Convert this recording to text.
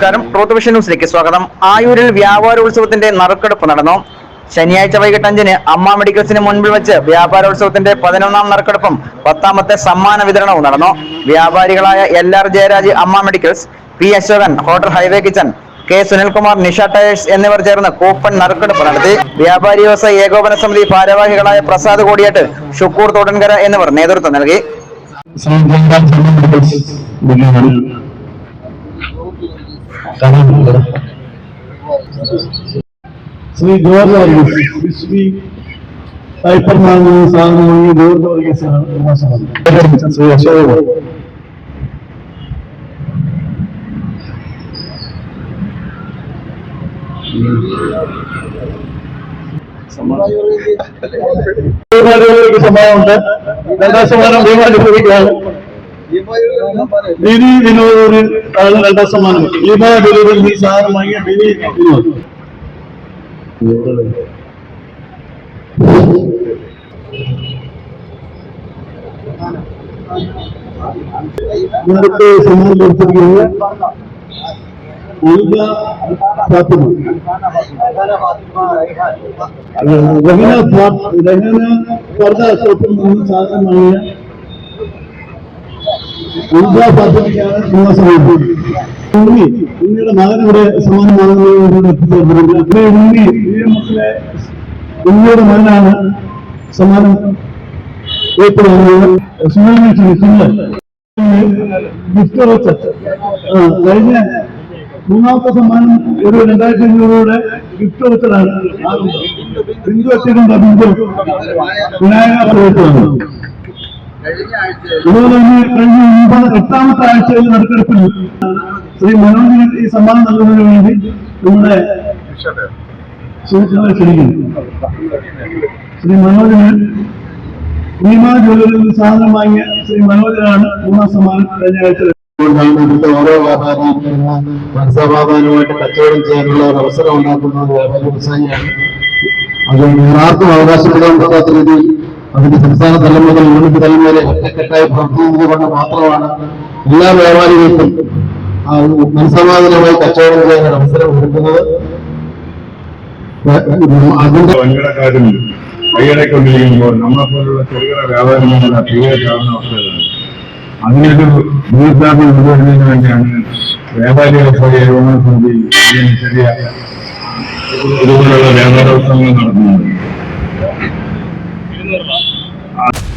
നമസ്കാരം. Truth vision ന്യൂസിലേക്ക് സ്വാഗതം. ആയൂരിൽ വ്യാപാരോത്സവത്തിന്റെ നറുക്കെടുപ്പ് നടന്നു. ശനിയാഴ്ച വൈകിട്ട് അഞ്ചിന് അമ്മ മെഡിക്കൽസിന് മുൻപിൽ വെച്ച് വ്യാപാരോത്സവത്തിന്റെ പതിനൊന്നാം നറുക്കെടുപ്പും പത്താമത്തെ സമ്മാന വിതരണവും നടന്നു. വ്യാപാരികളായ L R Jayaraj Amma medicals P Ashokan hotel highway kitchen K Sunilkumar Nisha tyres എന്നിവർ ചേർന്ന് കൂപ്പൺ നറുക്കെടുപ്പ് നടത്തി. വ്യാപാരി വ്യവസായ ഏകോപന സമിതി ഭാരവാഹികളായ പ്രസാദ് കോടിയേട്ട് ഷുക്കൂർ തോടൻകര എന്നിവർ നേതൃത്വം നൽകി. Kanan dulu Sri Gowarnaru Sri Hypermanu Sanu ini Gowarnaru ke sana rumah sana. Saya coba. Sama. Sama. Sama. Sama. Sama. Sama. Sama. Sama. Sama. Sama. Sama. Bini Vinod ആണ് രണ്ടാം സമ്മാനം ഭീമാ ഡെലിവറി ഈ സാധനം വാങ്ങിയ ബിനി വിനോദ് ഇവിടുത്തെ സമ്മാനം കൊടുത്തിരിക്കുന്നത് ഉൽഗ ഫാത്തിമ രഹന ഫാ- രഹന പർദ ഷോപ്പിൽ നിന്ന് സാധനം വാങ്ങിയ കഴിഞ്ഞ മൂന്നാമത്തെ സമ്മാനം ഒരു രണ്ടായിരത്തി അഞ്ഞൂറോടെ ഗിഫ്റ്റ് വെച്ചതാണ് ബിന്ദു അച്ഛനും വിനായക അതുപോലെ തന്നെ കഴിഞ്ഞ ഒമ്പത് എട്ടാമത്തെ ആഴ്ചയിൽ നറുക്കെടുപ്പിൽ ശ്രീ മനോജിന് ഈ സമ്മാനം നൽകുന്നതിന് വേണ്ടി നമ്മുടെ സുഹൃത്തുക്കളെ ക്ഷണിക്കുന്നു. ശ്രീ മനോജിന് ഭീമാ ജ്വല്ലറിയിൽ സാധനം വാങ്ങിയ ശ്രീ മനോജനാണ് മൂന്നാം സമ്മാനം കഴിഞ്ഞ ആഴ്ച ഇവിടുത്തെ ഓരോ വ്യാപാരിയും മനസ്സമാധാനമായിട്ട് കച്ചവടം ചെയ്യാനുള്ള ഒരു അവസരം ഉണ്ടാക്കുന്ന ഒരു വ്യാപാരി വ്യവസായിയാണ്. അത് ആർക്കും അവകാശപ്പെടാൻ പറ്റാത്ത രീതിയിൽ അതിന്റെ സംസ്ഥാന തലം മുതൽ യൂണിറ്റ് തലം വരെ ഒറ്റക്കെട്ടായി പ്രവർത്തിക്കുന്നത് കൊണ്ട് മാത്രമാണ് എല്ലാ വ്യാപാരികൾക്കും മനസമാധാനമായി കച്ചവടം ചെയ്യാൻ അവസരം കൊടുക്കുന്നത് അതിന്റെ അതിനൊരു ചെറിയ ठीक है